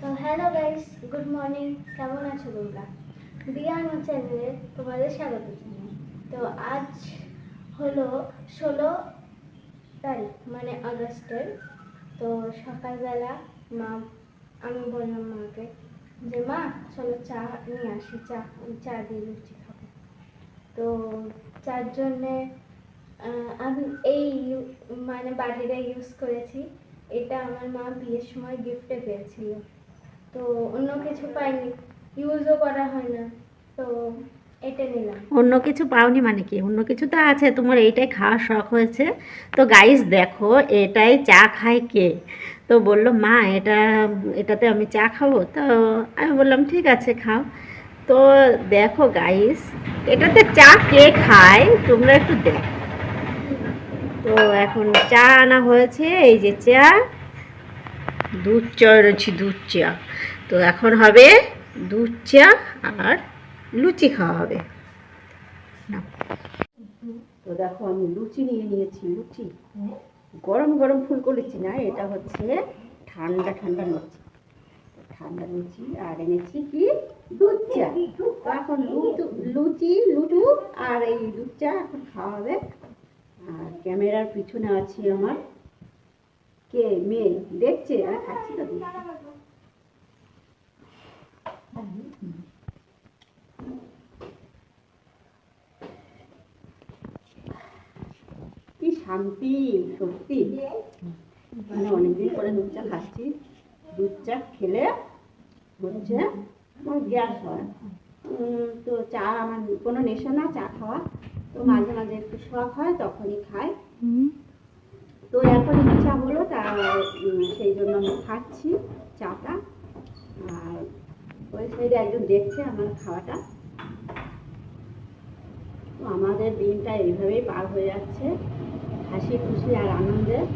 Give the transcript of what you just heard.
তো hello guys, good morning. কেমন আছো তোমরা? আমার চ্যানেলে তোমাদের স্বাগত জানাই। তো আজ হলো ষোলো তারিখ মানে আগস্টের। তো সকালবেলা মা, আমি বললাম মাকে যে, মা, চলো চা নিয়ে আসি, চা চা দিয়ে লুচি খাব। তো চার জন্যে আমি এই মানে বাটিটা ইউজ করেছি। এটা আমার মা বিয়ের সময় গিফটে পেয়েছিল। তো অন্য কিছু পাইনি। ইউজও করা হয় না, তো অন্য কিছু পাওনি মানে কি? অন্য কিছু তো আছে, তোমার এইটাই খাওয়ার শখ হয়েছে। তো গাইস দেখো, এটাই চা খায় কে? তো বলল, মা, এটা, এটাতে আমি চা খাব? তো আমি বললাম, ঠিক আছে, খাও। তো দেখো গাইস এটাতে চা কে খায়? তোমরা একটু দেখো। তো এখন চা আনা হয়েছে, এই যে চা। দুধ চা এনেছি দুধ চা তো এখন হবে দুধ চা আর লুচি খাওয়া হবে। তো দেখো আমি লুচি নিয়ে নিয়েছি, লুচি। গরম গরম ফুল করেছি না, এটা হচ্ছে ঠান্ডা ঠান্ডা লুচি। ঠান্ডা লুচি আর এনেছি কি? দুধ চা এখন লুচু- লুচি লুচু আর এই দুধ চা এখন খাওয়া হবে। আর ক্যামেরার পিছনে আছে আমার কে মেয়ে, দেখছে আর খাচ্ছি তো দুধ। কি শান্তি সত্যি মানে অনেকদিন পরে দুধ চা খাচ্ছি। দুধ চা খেলে হচ্ছে আমার গ্যাস হয়। তো চা আমার কোনো নেশা না, চা খাওয়া। তো মাঝে মাঝে একটু শখ হয়, তখনই খাই। তো এখন ইচ্ছা হলো, তা সেই জন্য আমি খাচ্ছি চাটা। আর ওই সাইডে একজন দেখছে আমার খাওয়াটা। তো আমাদের দিনটা এইভাবেই পার হয়ে যাচ্ছে। 다시 붓을 잘 아는데?